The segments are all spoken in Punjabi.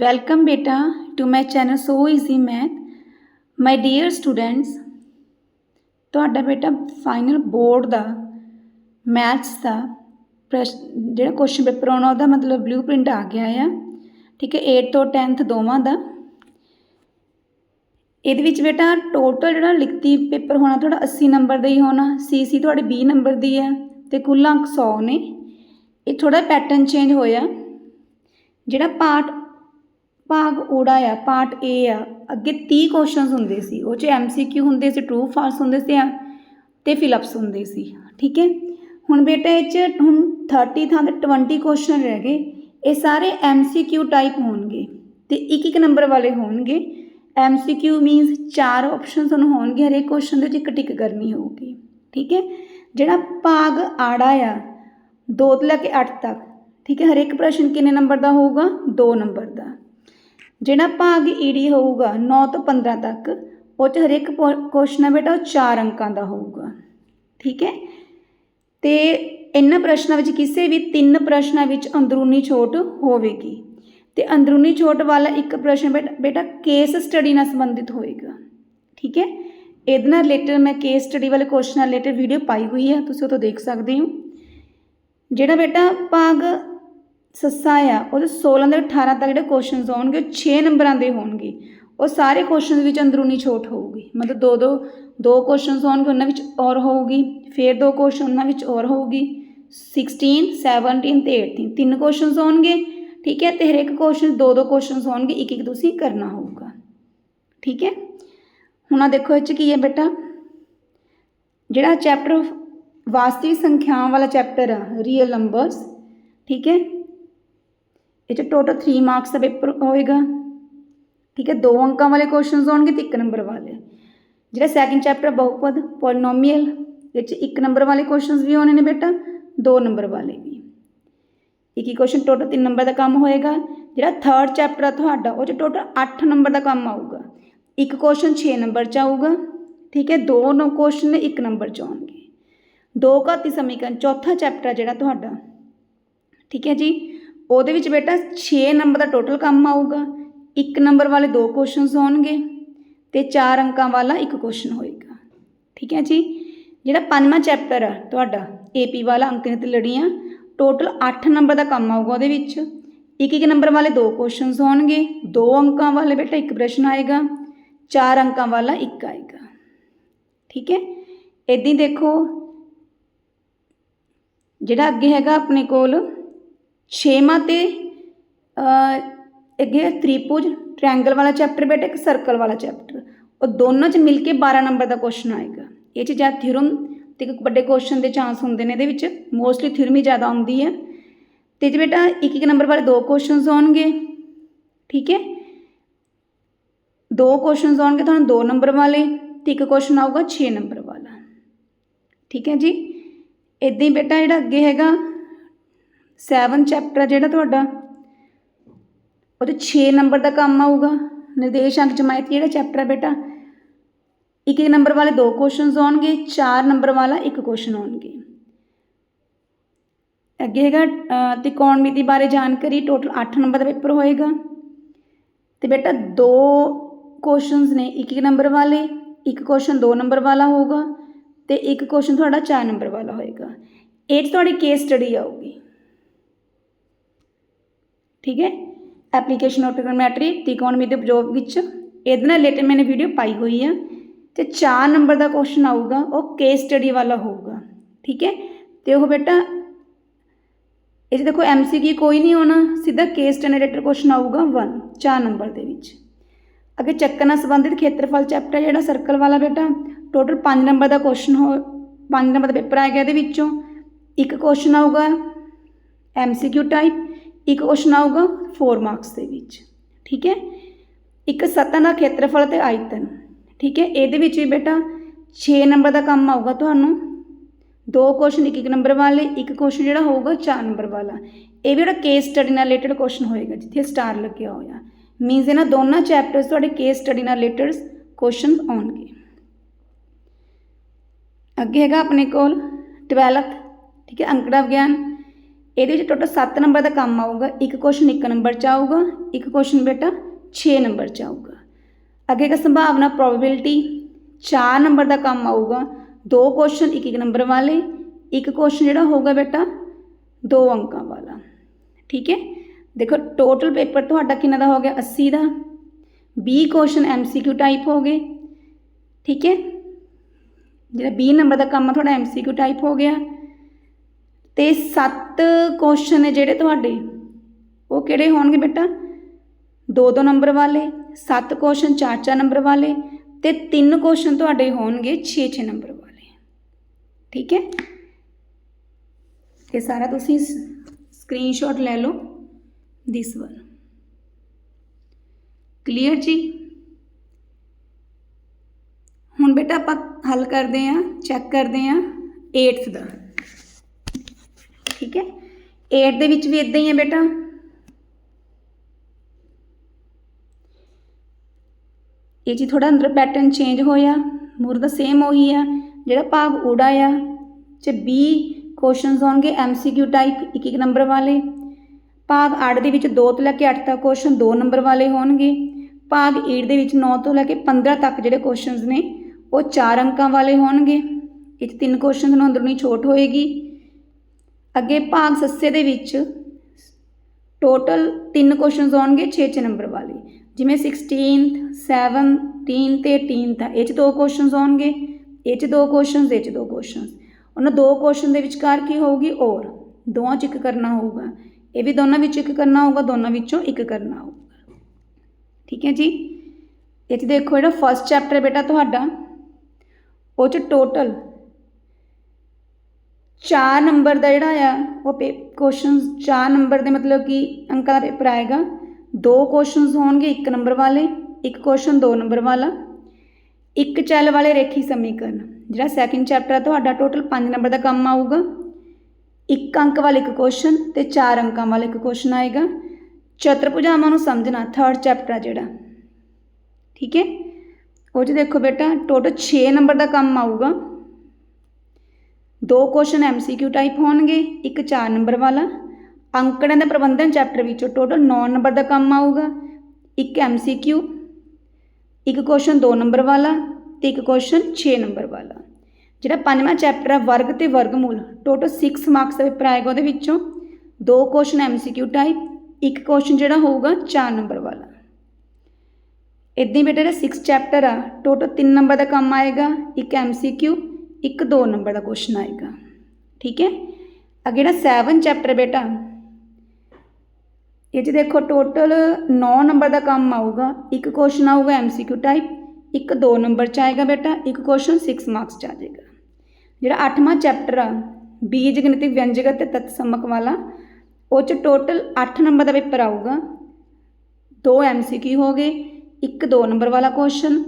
Welcome beta to my channel So Easy Math. My dear students, ਤੁਹਾਡਾ ਬੇਟਾ ਫਾਈਨਲ ਬੋਰਡ ਦਾ ਮੈਥਸ ਦਾ ਪ੍ਰਸ਼ ਜਿਹੜਾ ਕੁਐਸਚਨ ਪੇਪਰ ਆਉਣਾ ਉਹਦਾ ਮਤਲਬ ਬਲੂਪ੍ਰਿੰਟ ਆ ਗਿਆ ਆ। ਠੀਕ ਹੈ 8 ਤੋਂ 10th ਦੋਵਾਂ ਦਾ। ਇਹਦੇ ਵਿੱਚ ਬੇਟਾ ਟੋਟਲ ਜਿਹੜਾ ਲਿਖਤੀ ਪੇਪਰ ਹੋਣਾ ਤੁਹਾਡਾ 80 ਨੰਬਰ ਦਾ ਹੀ ਹੋਣਾ। ਸੀਸੀ ਤੁਹਾਡੇ 20 ਨੰਬਰ ਦੀ ਆ ਤੇ ਕੁੱਲ ਅੰਕ 100 ਨੇ। ਇਹ ਥੋੜਾ ਪੈਟਰਨ ਚੇਂਜ ਹੋਇਆ। ਜਿਹੜਾ ਪਾਰਟ ਭਾਗ ਊੜਾ ਆ, ਪਾਰਟ ਏ ਆ। ਅੱਗੇ 30 ਕੁਐਸਚਨਸ ਹੁੰਦੇ ਸੀ। ਉਹ 'ਚ ਐਮਸੀਕਿਊ ਹੁੰਦੇ ਸੀ ਟਰੂ ਫਾਲਸ ਹੁੰਦੇ ਸੀ ਆ ਤੇ ਫਿਲਅਪਸ ਹੁੰਦੇ ਸੀ। ਠੀਕ ਹੈ? ਹੁਣ ਬੇਟਾ ਇਹ 'ਚ ਹੁਣ 30 ਥਾਂ ਤੇ 20 ਕੁਐਸਚਨ ਰਹਿ ਗਏ। ਇਹ ਸਾਰੇ ਐਮਸੀਕਿਊ ਟਾਈਪ ਹੋਣਗੇ। ਤੇ ਇੱਕ ਇੱਕ ਨੰਬਰ ਵਾਲੇ ਹੋਣਗੇ। ਐਮਸੀਕਿਊ ਮੀਨਸ ਚਾਰ ਆਪਸ਼ਨਸ ਤੁਹਾਨੂੰ ਹੋਣਗੇ। ਹਰੇਕ ਕੁਐਸਚਨ ਦੇ ਵਿੱਚ ਇੱਕ ਟਿਕ ਕਰਨੀ ਹੋਊਗੀ। ਠੀਕ ਹੈ? ਜਿਹੜਾ ਭਾਗ ਆੜਾ ਆ 2 ਤੋਂ ਲੈ ਕੇ 8 ਤੱਕ। ਠੀਕ ਹੈ? ਹਰੇਕ ਪ੍ਰਸ਼ਨ ਕਿੰਨੇ ਨੰਬਰ ਦਾ ਹੋਊਗਾ? 2 ਨੰਬਰ ਦਾ। ਜਿਹੜਾ ਭਾਗ ਈਡੀ ਹੋਊਗਾ 9 ਤੋਂ 15 ਤੱਕ, ਉਹ 'ਚ ਹਰੇਕ ਕੁਐਸਚਨ ਆ ਬੇਟਾ ਉਹ 4 ਅੰਕਾਂ ਦਾ ਹੋਊਗਾ। ਠੀਕ ਹੈ? ਤੇ ਇਹਨਾਂ ਪ੍ਰਸ਼ਨਾਂ ਵਿੱਚ ਕਿਸੇ ਵੀ ਤਿੰਨ ਪ੍ਰਸ਼ਨਾਂ ਵਿੱਚ ਅੰਦਰੂਨੀ ਛੋਟ ਹੋਵੇਗੀ। ਤੇ ਅੰਦਰੂਨੀ ਛੋਟ ਵਾਲਾ ਇੱਕ ਪ੍ਰਸ਼ਨ ਬੇਟਾ ਬੇਟਾ ਕੇਸ ਸਟੱਡੀ ਨਾਲ ਸੰਬੰਧਿਤ ਹੋਏਗਾ। ਠੀਕ ਹੈ? ਇਹਦੇ ਨਾਲ ਰਿਲੇਟਡ ਮੈਂ ਕੇਸ ਸਟੱਡੀ ਵਾਲੇ ਕੁਐਸਚਨ ਨਾਲ ਰਿਲੇਟਡ ਵੀਡੀਓ ਪਾਈ ਹੋਈ ਹੈ, ਤੁਸੀਂ ਉਹ ਤੋਂ ਦੇਖ ਸਕਦੇ ਹੋ। ਜਿਹੜਾ ਬੇਟਾ ਭਾਗ ਸੱਸਾ ਆ, ਉਹਦੇ 16 ਤੋਂ 18 ਤੱਕ ਜਿਹੜੇ ਕੁਐਸਚਨਸ ਹੋਣਗੇ ਉਹ 6 ਨੰਬਰਾਂ ਦੇ ਹੋਣਗੇ। ਉਹ ਸਾਰੇ ਕੁਐਸਚਨਸ ਵਿੱਚ ਅੰਦਰੂਨੀ ਛੋਟ ਹੋਊਗੀ। ਮਤਲਬ ਦੋ ਦੋ ਦੋ ਕੁਐਸਚਨਸ ਹੋਣਗੇ ਉਹਨਾਂ ਵਿੱਚ ਔਰ ਹੋਊਗੀ, ਫਿਰ ਦੋ ਕੁਐਸਚਨ ਉਹਨਾਂ ਵਿੱਚ ਔਰ ਹੋਊਗੀ 16 17 ਤੇ 18 ਤਿੰਨ ਕੁਐਸਚਨਸ ਹੋਣਗੇ ਠੀਕ ਹੈ, ਤੇ ਹਰੇਕ ਕੁਐਸਚਨ ਦੋ ਦੋ ਕੁਐਸਚਨਸ ਹੋਣਗੇ ਇੱਕ ਇੱਕ ਤੁਸੀਂ ਕਰਨਾ ਹੋਊਗਾ। ਠੀਕ ਹੈ? ਹੁਣ ਆ ਦੇਖੋ ਇਹ ਚ ਕੀ ਹੈ ਬੇਟਾ? ਜਿਹੜਾ ਚੈਪਟਰ ਵਾਸਤਵਿਕ ਸੰਖਿਆਵਾਂ ਵਾਲਾ ਚੈਪਟਰ ਆ ਰੀਅਲ ਨੰਬਰਸ ਠੀਕ ਹੈ? ਇਹ ਚ ਟੋਟਲ 3 ਮਾਰਕਸ ਦਾ ਪੇਪਰ ਹੋਏਗਾ। ਠੀਕ ਹੈ, ਦੋ ਅੰਕਾਂ ਵਾਲੇ ਕੁਐਸਚਨਸ ਹੋਣਗੇ ਤੇ ਇੱਕ ਨੰਬਰ ਵਾਲੇ। ਜਿਹੜਾ ਸੈਕਿੰਡ ਚੈਪਟਰ ਬਹੁਪਦ ਪੋਲੀਨੋਮੀਅਲ ਇਹ ਚ ਇੱਕ ਨੰਬਰ ਵਾਲੇ ਕੁਐਸਚਨਸ ਵੀ ਹੋਣੇ ਨੇ ਬੇਟਾ, ਦੋ ਨੰਬਰ ਵਾਲੇ ਵੀ। ਇੱਕ ਹੀ ਕੁਐਸਚਨ ਟੋਟਲ 3 ਨੰਬਰ ਦਾ ਕੰਮ ਹੋਏਗਾ। ਜਿਹੜਾ ਥਰਡ ਚੈਪਟਰ ਆ ਤੁਹਾਡਾ, ਉਹ ਚ ਟੋਟਲ 8 ਨੰਬਰ ਦਾ ਕੰਮ ਆਊਗਾ। ਇੱਕ ਕੁਐਸਚਨ 6 ਨੰਬਰ ਚ ਆਊਗਾ। ਠੀਕ ਹੈ, ਦੋ ਨੋ ਕੁਐਸਚਨ ਇੱਕ ਨੰਬਰ ਚ ਆਉਣਗੇ। ਦੋ ਘਾਤੀ ਸਮੀਕਰਨ, ਚੌਥਾ ਚੈਪਟਰ ਆ ਜਿਹੜਾ ਤੁਹਾਡਾ। ਠੀਕ ਹੈ ਜੀ। ਉਹਦੇ ਵਿੱਚ ਬੇਟਾ 6 ਨੰਬਰ ਦਾ ਟੋਟਲ ਕੰਮ ਆਊਗਾ, ਇੱਕ ਨੰਬਰ ਵਾਲੇ ਦੋ ਕੁਐਸਚਨਸ ਹੋਣਗੇ ਤੇ ਚਾਰ ਅੰਕਾਂ ਵਾਲਾ ਇੱਕ ਕੁਐਸਚਨ ਹੋਏਗਾ। ਠੀਕ ਹੈ ਜੀ? ਜਿਹੜਾ ਪੰਜਵਾਂ ਚੈਪਟਰ ਆ ਤੁਹਾਡਾ ਏਪੀ ਵਾਲਾ ਅੰਕਗਣਿਤ ਲੜੀਆਂ ਟੋਟਲ 8 ਨੰਬਰ ਦਾ ਕੰਮ ਆਊਗਾ ਉਹਦੇ ਵਿੱਚ। ਇੱਕ ਇੱਕ ਨੰਬਰ ਵਾਲੇ ਦੋ ਕੁਐਸਚਨਸ ਹੋਣਗੇ, ਦੋ ਅੰਕਾਂ ਵਾਲੇ ਬੇਟਾ ਇੱਕ ਪ੍ਰਸ਼ਨ ਆਏਗਾ, ਚਾਰ ਅੰਕਾਂ ਵਾਲਾ ਇੱਕ ਆਏਗਾ। ਠੀਕ ਹੈ? ਇਦਾਂ ਹੀ ਦੇਖੋ, ਜਿਹੜਾ ਅੱਗੇ ਹੈਗਾ ਆਪਣੇ ਕੋਲ ਛੇਵਾਂ ਤੇ ਅੱਗੇ ਤ੍ਰਿਭੁਜ ਟ੍ਰਾਇੰਗਲ ਵਾਲਾ ਚੈਪਟਰ ਬੇਟਾ, ਇੱਕ ਸਰਕਲ ਵਾਲਾ ਚੈਪਟਰ ਉਹ ਦੋਨੋਂ 'ਚ ਮਿਲ ਕੇ 12 ਨੰਬਰ ਦਾ ਕੁਐਸਚਨ ਆਏਗਾ। ਇਹ 'ਚ ਜਾਂ ਥਿਉਰਮ ਤੇ ਇੱਕ ਵੱਡੇ ਕੁਐਸਚਨ ਦੇ ਚਾਂਸ ਹੁੰਦੇ ਨੇ ਇਹਦੇ ਵਿੱਚ। ਮੋਸਟਲੀ ਥਿਉਰਮ ਹੀ ਜ਼ਿਆਦਾ ਆਉਂਦੀ ਹੈ। ਤੇ ਜੇ ਬੇਟਾ, ਇੱਕ ਇੱਕ ਨੰਬਰ ਵਾਲੇ ਦੋ ਕੁਐਸਚਨਸ ਆਉਣਗੇ। ਠੀਕ ਹੈ? ਦੋ ਕੁਐਸਚਨਸ ਆਉਣਗੇ ਤੁਹਾਨੂੰ ਦੋ ਨੰਬਰ ਵਾਲੇ, ਤੇ ਇੱਕ ਕੁਐਸਚਨ ਆਊਗਾ 6 ਨੰਬਰ ਵਾਲਾ। ਠੀਕ ਹੈ ਜੀ? ਇਦਾਂ ਹੀ ਬੇਟਾ ਜਿਹੜਾ ਅੱਗੇ ਹੈਗਾ 7 ਚੈਪਟਰ ਜਿਹੜਾ ਤੁਹਾਡਾ। ਉਹਦੇ 6 ਨੰਬਰ ਦਾ ਕੰਮ ਆਊਗਾ। ਨਿਰਦੇਸ਼ਾਂਕ ਜਮਾਇਤ ਜਿਹੜਾ ਚੈਪਟਰ ਹੈ ਬੇਟਾ? ਇੱਕ ਇੱਕ ਨੰਬਰ ਵਾਲੇ ਦੋ ਕੁਐਸਚਨਸ ਆਉਣਗੇ, ਚਾਰ ਨੰਬਰ ਵਾਲਾ ਇੱਕ ਕੁਐਸਚਨ ਆਉਣਗੇ। ਅੱਗੇ ਹੈਗਾ ਤਿਕੋਣਮਿਤੀ ਬਾਰੇ ਜਾਣਕਾਰੀ ਟੋਟਲ 8 ਨੰਬਰ ਦਾ ਪੇਪਰ ਹੋਏਗਾ। ਤੇ ਬੇਟਾ, ਦੋ ਕੁਐਸਚਨਸ ਨੇ, ਇੱਕ ਇੱਕ ਨੰਬਰ ਵਾਲੇ, ਇੱਕ ਕੁਐਸਚਨ ਦੋ ਨੰਬਰ ਵਾਲਾ ਹੋਊਗਾ ਤੇ ਇੱਕ ਕੁਐਸਚਨ ਤੁਹਾਡਾ 4 ਨੰਬਰ ਵਾਲਾ ਹੋਏਗਾ। ਇਹ ਤੁਹਾਡੀ ਕੇਸ ਸਟੱਡੀ ਆਊਗੀ। ਠੀਕ ਹੈ? ਐਪਲੀਕੇਸ਼ਨ ਆਫ ਟ੍ਰਿਗੋਨੋਮੈਟਰੀ ਤ੍ਰਿਕੋਣਮਿਤੀ ਦੇ ਉਪਯੋਗ ਵਿੱਚ ਇਹਦੇ ਨਾਲ ਰਿਲੇਟਡ ਮੈਨੇ ਵੀਡੀਓ ਪਾਈ ਹੋਈ ਆ। ਤੇ 4 ਨੰਬਰ ਦਾ ਕੁਐਸਚਨ ਆਊਗਾ, ਉਹ ਕੇਸ ਸਟੱਡੀ ਵਾਲਾ ਹੋਊਗਾ, ਠੀਕ ਹੈ? ਤੇ ਉਹ ਬੇਟਾ, ਇਹ 'ਚ ਦੇਖੋ ਐਮਸੀਕਿਊ ਕੋਈ ਨਹੀਂ ਹੋਣਾ, ਸਿੱਧਾ ਕੇਸ ਜਨਰੇਟਰ ਕੁਐਸਚਨ ਆਊਗਾ 1 4 ਨੰਬਰ ਦੇ ਵਿੱਚ। ਅੱਗੇ ਚੱਕਰ ਨਾਲ ਸੰਬੰਧਿਤ ਖੇਤਰਫਲ ਚੈਪਟਰ ਜਿਹੜਾ ਸਰਕਲ ਵਾਲਾ ਬੇਟਾ ਟੋਟਲ 5 ਨੰਬਰ ਦਾ ਕੁਐਸਚਨ ਹੋ 5 ਨੰਬਰ ਦਾ ਪੇਪਰ ਆਏਗਾ ਇਹਦੇ ਵਿੱਚੋਂ। ਇੱਕ ਕੁਐਸਚਨ ਆਊਗਾ ਐਮਸੀਕਿਊ ਟਾਈਪ ਇੱਕ ਕੁਐਸਚਨ ਆਊਗਾ 4 ਮਾਰਕਸ ਦੇ ਵਿੱਚ, ਠੀਕ ਹੈ? ਇੱਕ ਸਤਨ ਦਾ ਖੇਤਰਫਲ ਤੇ ਆਇਤਨ, ਠੀਕ ਹੈ? ਇਹਦੇ ਵਿੱਚ ਵੀ ਬੇਟਾ 6 ਨੰਬਰ ਦਾ ਕੰਮ ਆਊਗਾ ਤੁਹਾਨੂੰ, ਦੋ ਕੁਐਸਚਨ ਇੱਕ ਇੱਕ ਨੰਬਰ ਵਾਲੇ, ਇੱਕ ਕੁਐਸਚਨ ਜਿਹੜਾ ਹੋਊਗਾ 4 ਨੰਬਰ ਵਾਲਾ। ਇਹ ਵੀ ਜਿਹੜਾ ਕੇਸ ਸਟੱਡੀ ਨਾਲ ਰਿਲੇਟਡ ਕੁਐਸਚਨ ਹੋਏਗਾ, ਜਿੱਥੇ ਸਟਾਰ ਲੱਗਿਆ ਹੋਇਆ। ਮੀਨਸ ਇਹਨਾਂ ਦੋਨਾਂ ਚੈਪਟਰਸ ਤੁਹਾਡੇ ਕੇਸ ਸਟੱਡੀ ਨਾਲ ਰਿਲੇਟਡ ਕੁਐਸਚਨ ਆਉਣਗੇ। ਅੱਗੇ ਹੈਗਾ ਆਪਣੇ ਕੋਲ 12th ਠੀਕ ਹੈ? ਅੰਕੜਾ ਵਿਗਿਆਨ ਇਹਦੇ ਵਿੱਚ ਟੋਟਲ 7 ਨੰਬਰ ਦਾ ਕੰਮ ਆਊਗਾ, ਇੱਕ ਕੁਐਸਚਨ 1 ਨੰਬਰ 'ਚ ਆਊਗਾ, ਇੱਕ ਕੁਐਸਚਨ ਬੇਟਾ 6 ਨੰਬਰ 'ਚ ਆਊਗਾ। ਅੱਗੇ ਦਾ ਸੰਭਾਵਨਾ ਪ੍ਰੋਬੇਬਿਲਿਟੀ 4 ਨੰਬਰ ਦਾ ਕੰਮ ਆਊਗਾ, ਦੋ ਕੁਐਸਚਨ ਇੱਕ ਇੱਕ ਨੰਬਰ ਵਾਲੇ, ਇੱਕ ਕੁਐਸਚਨ ਜਿਹੜਾ ਹੋਊਗਾ ਬੇਟਾ ਦੋ ਅੰਕਾਂ ਵਾਲਾ। ਠੀਕ ਹੈ? ਦੇਖੋ ਟੋਟਲ ਪੇਪਰ ਤੁਹਾਡਾ ਕਿੰਨਾ ਦਾ ਹੋ ਗਿਆ? 80 ਦਾ। 20 ਕੁਐਸਚਨ ਐਮਸੀਕਿਊ ਟਾਈਪ ਹੋ ਗਏ। ਠੀਕ ਹੈ? ਜਿਹੜਾ 20 ਨੰਬਰ ਦਾ ਕੰਮ ਆ, ਤੁਹਾਡਾ ਐਮਸੀਕਿਊ ਟਾਈਪ ਹੋ ਗਿਆ। ਤੇ 7 ਕੁਐਸਚਨ ਨੇ ਜਿਹੜੇ ਤੁਹਾਡੇ, ਉਹ ਕਿਹੜੇ ਹੋਣਗੇ ਬੇਟਾ? 2-2 ਨੰਬਰ ਵਾਲੇ, ਸੱਤ ਕੁਐਸਚਨ 4-4 ਨੰਬਰ ਵਾਲੇ ਤੇ ਤਿੰਨ ਕੁਐਸਚਨ ਤੁਹਾਡੇ ਹੋਣਗੇ 6-6 ਨੰਬਰ ਵਾਲੇ। ਠੀਕ ਹੈ? ਇਹ ਸਾਰਾ ਤੁਸੀਂ ਸਕਰੀਨਸ਼ਾਟ ਲੈ ਲਓ ਦਿਸ ਵਨ ਕਲੀਅਰ ਜੀ? ਹੁਣ ਬੇਟਾ ਆਪਾਂ ਹੱਲ ਕਰਦੇ ਆਂ ਚੈੱਕ ਕਰਦੇ ਆਂ 8th ਦਾ। ਠੀਕ ਹੈ? 8 ਦੇ ਵਿੱਚ ਵੀ ਇਦਾਂ ਹੀ ਹੈ ਬੇਟਾ। ਇਹ ਜੀ ਥੋੜਾ ਅੰਦਰ ਪੈਟਰਨ ਚੇਂਜ ਹੋਇਆ। ਮੂਰ ਦਾ ਸੇਮ ਉਹੀ ਆ। ਜਿਹੜਾ ਭਾਗ ਊੜਾ ਆ, ਚ 20 ਕੁਐਸਚਨਸ ਹੋਣਗੇ ਐਮਸੀਕਿਊ ਟਾਈਪ ਇੱਕ ਇੱਕ ਨੰਬਰ ਵਾਲੇ। ਭਾਗ 8 ਦੇ ਵਿੱਚ 2 ਤੋਂ ਲੈ ਕੇ 8 ਤੱਕ ਕੁਐਸਚਨ 2 ਨੰਬਰ ਵਾਲੇ ਹੋਣਗੇ। ਭਾਗ 8 ਦੇ ਵਿੱਚ 9 ਤੋਂ ਲੈ ਕੇ 15 ਤੱਕ ਜਿਹੜੇ ਕੁਐਸਚਨਸ ਨੇ, ਉਹ 4 ਅੰਕਾਂ ਵਾਲੇ ਹੋਣਗੇ। ਇਹ 'ਚ ਤਿੰਨ ਕੁਐਸਚਨਸ ਨੂੰ ਅੰਦਰੋਂ ਹੀ ਛੋਟ ਹੋਏਗੀ। ਅੱਗੇ ਭਾਗ ਸੱਸੇ ਦੇ ਵਿੱਚ ਟੋਟਲ ਤਿੰਨ ਕੁਐਸਚਨਸ ਆਉਣਗੇ 6-6 ਨੰਬਰ ਵਾਲੇ। ਜਿਵੇਂ 16th 17th ਤੇ 18th ਆ, ਇਹ 'ਚ ਦੋ ਕੁਐਸਚਨਸ ਆਉਣਗੇ, ਇਹ 'ਚ ਦੋ ਕੁਐਸਚਨਸ ਇਹ 'ਚ ਦੋ ਕੁਐਸਚਨਸ ਉਹਨਾਂ ਦੋ ਕੁਐਸਚਨ ਦੇ ਵਿਚਕਾਰ ਕੀ ਹੋਊਗੀ? ਔਰ ਦੋਵਾਂ 'ਚ ਇੱਕ ਕਰਨਾ ਹੋਊਗਾ। ਇਹ ਵੀ ਦੋਨਾਂ ਵਿੱਚ ਇੱਕ ਕਰਨਾ ਹੋਊਗਾ, ਦੋਨਾਂ ਵਿੱਚੋਂ ਇੱਕ ਕਰਨਾ ਹੋਊਗਾ। ਠੀਕ ਹੈ ਜੀ? ਇਹ 'ਚ ਦੇਖੋ ਜਿਹੜਾ ਫਸਟ ਚੈਪਟਰ ਬੇਟਾ ਤੁਹਾਡਾ, ਉਹ 'ਚ ਟੋਟਲ ਚਾਰ ਨੰਬਰ ਦਾ ਜਿਹੜਾ ਆ, ਉਹ ਪੇ ਕੁਐਸਚਨਸ ਚਾਰ ਨੰਬਰ ਦੇ ਮਤਲਬ ਕਿ ਅੰਕਾਂ ਦਾ ਪੇਪਰ ਆਏਗਾ। ਦੋ ਕੁਐਸਚਨਸ ਹੋਣਗੇ ਇੱਕ ਨੰਬਰ ਵਾਲੇ, ਇੱਕ ਕੁਐਸਚਨ ਦੋ ਨੰਬਰ ਵਾਲਾ। ਇੱਕ ਚੱਲ ਵਾਲੇ ਰੇਖੀ ਸਮੀਕਰਨ, ਜਿਹੜਾ ਸੈਕਿੰਡ ਚੈਪਟਰ ਆ, ਤੁਹਾਡਾ ਟੋਟਲ 5 ਨੰਬਰ ਦਾ ਕੰਮ ਆਊਗਾ। ਇੱਕ ਅੰਕ ਵਾਲਾ ਇੱਕ ਕੁਐਸਚਨ ਤੇ ਚਾਰ ਅੰਕਾਂ ਵਾਲਾ ਇੱਕ ਕੁਐਸਚਨ ਆਏਗਾ। ਚਤੁਰਭੁਜਾਵਾਂ ਨੂੰ ਸਮਝਣਾ ਥਰਡ ਚੈਪਟਰ ਆ ਜਿਹੜਾ। ਠੀਕ ਹੈ? ਉਹ 'ਚ ਦੇਖੋ ਬੇਟਾ ਟੋਟਲ 6 ਨੰਬਰ ਦਾ ਕੰਮ ਆਊਗਾ। ਦੋ ਕੁਐਸਚਨ ਐਮਸੀਕਿਊ ਟਾਈਪ ਹੋਣਗੇ, ਇੱਕ 4 ਨੰਬਰ ਵਾਲਾ। ਅੰਕੜਿਆਂ ਦਾ ਪ੍ਰਬੰਧਨ ਚੈਪਟਰ ਵਿੱਚੋਂ ਟੋਟਲ 9 ਨੰਬਰ ਦਾ ਕੰਮ ਆਊਗਾ। ਇੱਕ ਐਮਸੀਕਿਊ ਇੱਕ ਕੁਐਸਚਨ 2 ਨੰਬਰ ਵਾਲਾ ਤੇ ਇੱਕ ਕੁਐਸਚਨ 6 ਨੰਬਰ ਵਾਲਾ। ਜਿਹੜਾ ਪੰਜਵਾਂ ਚੈਪਟਰ ਆ, ਵਰਗ ਤੇ ਵਰਗਮੂਲ ਟੋਟਲ 6 ਮਾਰਕਸ ਦਾ ਪੇਪਰ ਆਏਗਾ ਉਹਦੇ ਵਿੱਚੋਂ। ਦੋ ਕੁਐਸਚਨ ਐਮਸੀਕਿਊ ਟਾਈਪ ਇੱਕ ਕੁਐਸਚਨ ਜਿਹੜਾ ਹੋਊਗਾ 4 ਨੰਬਰ ਵਾਲਾ। ਇਦਾਂ ਹੀ ਬੇਟਾ, ਜਿਹੜਾ 6 ਚੈਪਟਰ ਆ ਟੋਟਲ 3 ਨੰਬਰ ਦਾ ਕੰਮ ਆਏਗਾ, ਇੱਕ ਐਮਸੀਕਿਊ ਇੱਕ 2 ਨੰਬਰ ਦਾ ਕੁਐਸਚਨ ਆਏਗਾ। ਠੀਕ ਹੈ? ਅੱਗੇ ਜਿਹੜਾ 7 ਚੈਪਟਰ ਬੇਟਾ, ਇਹ 'ਚ ਦੇਖੋ ਟੋਟਲ 9 ਨੰਬਰ ਦਾ ਕੰਮ ਆਊਗਾ। ਇੱਕ ਕੁਐਸਚਨ ਆਊਗਾ ਐਮਸੀਕਿਊ ਟਾਈਪ ਇੱਕ 2 ਨੰਬਰ ਚ ਆਏਗਾ ਬੇਟਾ, ਇੱਕ ਕੁਐਸਚਨ 6 ਮਾਰਕਸ ਚ ਆ ਜਾਏਗਾ। ਜਿਹੜਾ 8ਵਾਂ ਚੈਪਟਰ ਆ, ਬੀਜ ਗਣਿਤਿਕ ਵਿਅੰਜਕ ਤੇ ਤਤਸਮਕ ਵਾਲਾ, ਉਹ ਚ ਟੋਟਲ 8 ਨੰਬਰ ਦਾ ਪੇਪਰ ਆਊਗਾ। ਦੋ ਐਮਸੀਕਿਊ ਹੋ ਗਏ, ਇੱਕ 2 ਨੰਬਰ ਵਾਲਾ ਕੁਐਸਚਨ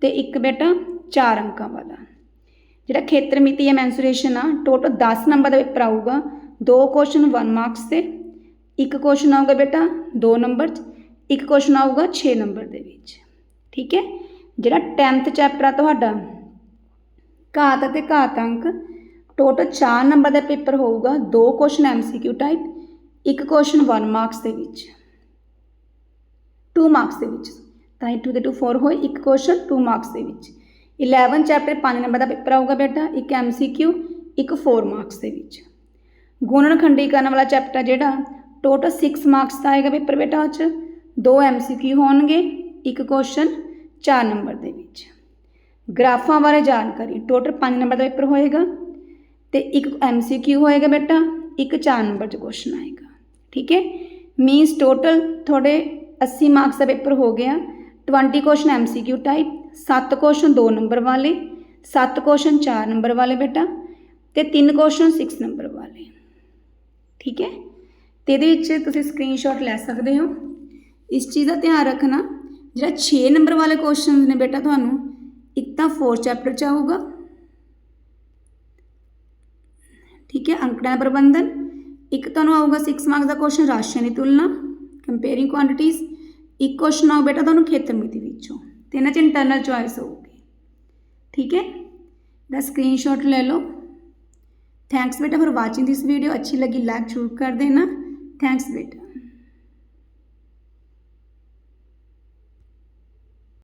ਤੇ ਇੱਕ ਬੇਟਾ 4 ਅੰਕਾਂ ਵਾਲਾ। ਜਿਹੜਾ ਖੇਤਰ ਮਿਤੀ ਜਾਂ ਮੈਂਸੂਰੇਸ਼ਨ ਆ ਟੋਟਲ 10 ਨੰਬਰ ਦਾ ਪੇਪਰ ਆਊਗਾ ਦੋ ਕੁਐਸਚਨ 1 ਮਾਰਕਸ ਤੇ, ਇੱਕ ਕੁਐਸਚਨ ਆਊਗਾ ਬੇਟਾ 2 ਨੰਬਰ 'ਚ, ਇੱਕ ਕੁਐਸਚਨ ਆਊਗਾ 6 ਨੰਬਰ ਦੇ ਵਿੱਚ। ਠੀਕ ਹੈ? ਜਿਹੜਾ 10th ਚੈਪਟਰ ਆ ਤੁਹਾਡਾ, ਘਾਤ ਅਤੇ ਘਾਤ ਅੰਕ ਟੋਟਲ 4 ਨੰਬਰ ਦਾ ਪੇਪਰ ਹੋਊਗਾ, ਦੋ ਕੁਐਸਚਨ ਐਮਸੀਕਿਊ ਟਾਈਪ ਇੱਕ ਕੁਐਸਚਨ 1 ਮਾਰਕਸ ਦੇ ਵਿੱਚ। 2 ਮਾਰਕਸ ਦੇ ਵਿੱਚ। ਤਾਂ ਇਹ 2 ਦੇ 2 4 ਹੋਏ, ਇੱਕ ਕੁਐਸਚਨ 2 ਮਾਰਕਸ ਦੇ ਵਿੱਚ। 11 ਚੈਪਟਰ 5 ਨੰਬਰ ਦਾ ਪੇਪਰ ਆਊਗਾ ਬੇਟਾ, ਇੱਕ ਐਮਸੀਕਿਊ ਇੱਕ 4 ਮਾਰਕਸ ਦੇ ਵਿੱਚ। ਗੁਣਨ ਖੰਡੀਕਰਨ ਵਾਲਾ ਚੈਪਟਰ ਜਿਹੜਾ ਟੋਟਲ 6 ਮਾਰਕਸ ਦਾ ਆਏਗਾ ਪੇਪਰ ਬੇਟਾ ਉਹ 'ਚ। ਦੋ ਐਮਸੀਕਿਊ ਹੋਣਗੇ, ਇੱਕ ਕੁਐਸਚਨ 4 ਨੰਬਰ ਦੇ ਵਿੱਚ। ਗ੍ਰਾਫਾਂ ਬਾਰੇ ਜਾਣਕਾਰੀ ਟੋਟਲ 5 ਨੰਬਰ ਦਾ ਪੇਪਰ ਹੋਏਗਾ। ਤੇ ਇੱਕ ਐਮਸੀਕਿਊ ਹੋਏਗਾ ਬੇਟਾ, ਇੱਕ 4 ਨੰਬਰ 'ਚ ਕੁਐਸਚਨ ਆਏਗਾ। ਠੀਕ ਹੈ? ਮੀਨਸ ਟੋਟਲ ਤੁਹਾਡੇ 80 ਮਾਰਕਸ ਦਾ ਪੇਪਰ ਹੋ ਗਿਆ। 20 ਕੁਐਸਚਨ ਐਮਸੀਕਿਊ ਟਾਈਪ ਸੱਤ ਕੁਐਸਚਨ 2 ਨੰਬਰ ਵਾਲੇ, ਸੱਤ ਕੁਐਸਚਨ 4 ਨੰਬਰ ਵਾਲੇ ਬੇਟਾ ਤੇ ਤਿੰਨ ਕੁਐਸਚਨ 6 ਨੰਬਰ ਵਾਲੇ। ਠੀਕ ਹੈ? ਤੇ ਇਹਦੇ ਵਿੱਚ ਤੁਸੀਂ ਸਕਰੀਨਸ਼ਾਟ ਲੈ ਸਕਦੇ ਹੋ। ਇਸ ਚੀਜ਼ ਦਾ ਧਿਆਨ ਰੱਖਣਾ, ਜਿਹੜਾ 6 ਨੰਬਰ ਵਾਲੇ ਕੁਐਸਚਨਸ ਨੇ ਬੇਟਾ ਤੁਹਾਨੂੰ, ਇੱਕ ਤਾਂ 4 ਚੈਪਟਰ ਚ ਆਊਗਾ। ਠੀਕ ਹੈ? ਅੰਕੜਾ ਪ੍ਰਬੰਧਨ। ਇੱਕ ਤੁਹਾਨੂੰ ਆਊਗਾ 6 ਮਾਰਕਸ ਦਾ ਕੁਐਸਚਨ ਰਾਸ਼ੀਆਂ ਦੀ ਤੁਲਨਾ ਕੰਪੇਅਰਿੰਗ ਕੁਆਂਟੀਟੀਜ਼ ਇੱਕ ਕੁਐਸਚਨ ਆਊ ਬੇਟਾ ਤੁਹਾਨੂੰ ਖੇਤਰ ਮਿਤੀ ਵਿੱਚੋਂ। ਤੇ ਇਹਨਾਂ 'ਚ ਇੰਟਰਨਲ ਚੁਆਇਸ ਹੋਊਗੀ ਠੀਕ ਹੈ ਦਾ ਸਕਰੀਨਸ਼ਾਟ ਲੈ ਲਓ ਥੈਂक्स बेटा फॉर वाचिंग दिस वीडियो अच्छी लगी लाइक जरूर कर देना थैंक्स बेटा